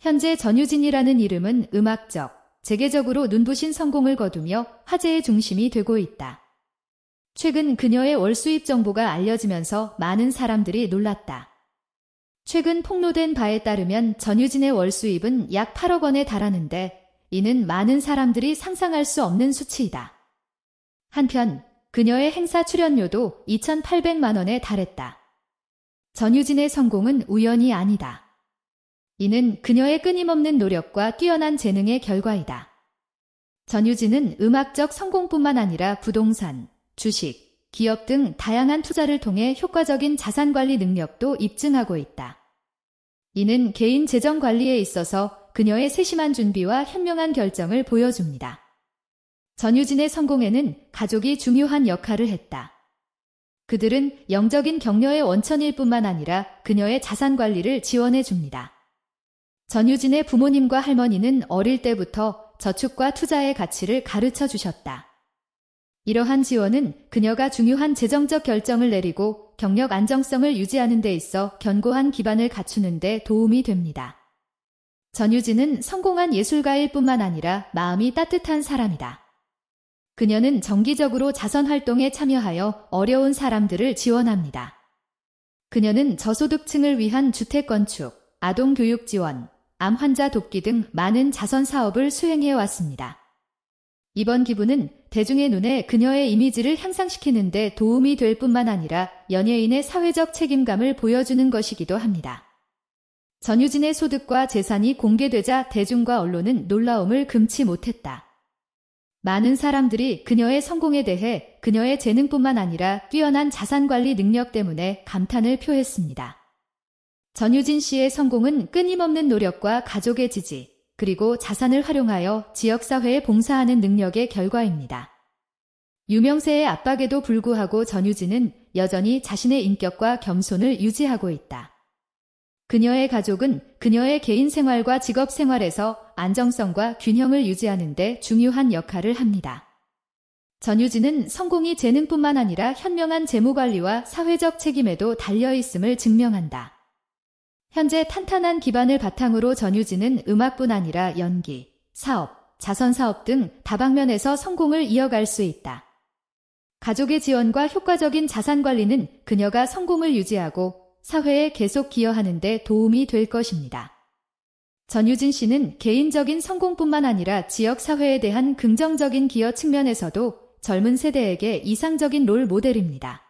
현재 전유진이라는 이름은 음악적, 재계적으로 눈부신 성공을 거두며 화제의 중심이 되고 있다. 최근 그녀의 월 수입 정보가 알려지면서 많은 사람들이 놀랐다. 최근 폭로된 바에 따르면 전유진의 월 수입은 약 8억 원에 달하는데 이는 많은 사람들이 상상할 수 없는 수치이다. 한편 그녀의 행사 출연료도 2,800만 원에 달했다. 전유진의 성공은 우연이 아니다. 이는 그녀의 끊임없는 노력과 뛰어난 재능의 결과이다. 전유진은 음악적 성공뿐만 아니라 부동산, 주식, 기업 등 다양한 투자를 통해 효과적인 자산 관리 능력도 입증하고 있다. 이는 개인 재정 관리에 있어서 그녀의 세심한 준비와 현명한 결정을 보여줍니다. 전유진의 성공에는 가족이 중요한 역할을 했다. 그들은 영적인 격려의 원천일 뿐만 아니라 그녀의 자산 관리를 지원해 줍니다. 전유진의 부모님과 할머니는 어릴 때부터 저축과 투자의 가치를 가르쳐 주셨다. 이러한 지원은 그녀가 중요한 재정적 결정을 내리고 경력 안정성을 유지하는 데 있어 견고한 기반을 갖추는 데 도움이 됩니다. 전유진은 성공한 예술가일 뿐만 아니라 마음이 따뜻한 사람이다. 그녀는 정기적으로 자선 활동에 참여하여 어려운 사람들을 지원합니다. 그녀는 저소득층을 위한 주택 건축, 아동 교육 지원, 암 환자 돕기 등 많은 자선 사업을 수행해 왔습니다. 이번 기부는 대중의 눈에 그녀의 이미지를 향상시키는 데 도움이 될 뿐만 아니라 연예인의 사회적 책임감을 보여주는 것이기도 합니다. 전유진의 소득과 재산이 공개되자 대중과 언론은 놀라움을 금치 못했다. 많은 사람들이 그녀의 성공에 대해 그녀의 재능뿐만 아니라 뛰어난 자산 관리 능력 때문에 감탄을 표했습니다. 전유진 씨의 성공은 끊임없는 노력과 가족의 지지, 그리고 자산을 활용하여 지역사회에 봉사하는 능력의 결과입니다. 유명세의 압박에도 불구하고 전유진은 여전히 자신의 인격과 겸손을 유지하고 있다. 그녀의 가족은 그녀의 개인 생활과 직업 생활에서 안정성과 균형을 유지하는 데 중요한 역할을 합니다. 전유진은 성공이 재능뿐만 아니라 현명한 재무관리와 사회적 책임에도 달려있음을 증명한다. 현재 탄탄한 기반을 바탕으로 전유진은 음악뿐 아니라 연기, 사업, 자선 사업 등 다방면에서 성공을 이어갈 수 있다. 가족의 지원과 효과적인 자산 관리는 그녀가 성공을 유지하고 사회에 계속 기여하는 데 도움이 될 것입니다. 전유진 씨는 개인적인 성공뿐만 아니라 지역 사회에 대한 긍정적인 기여 측면에서도 젊은 세대에게 이상적인 롤 모델입니다.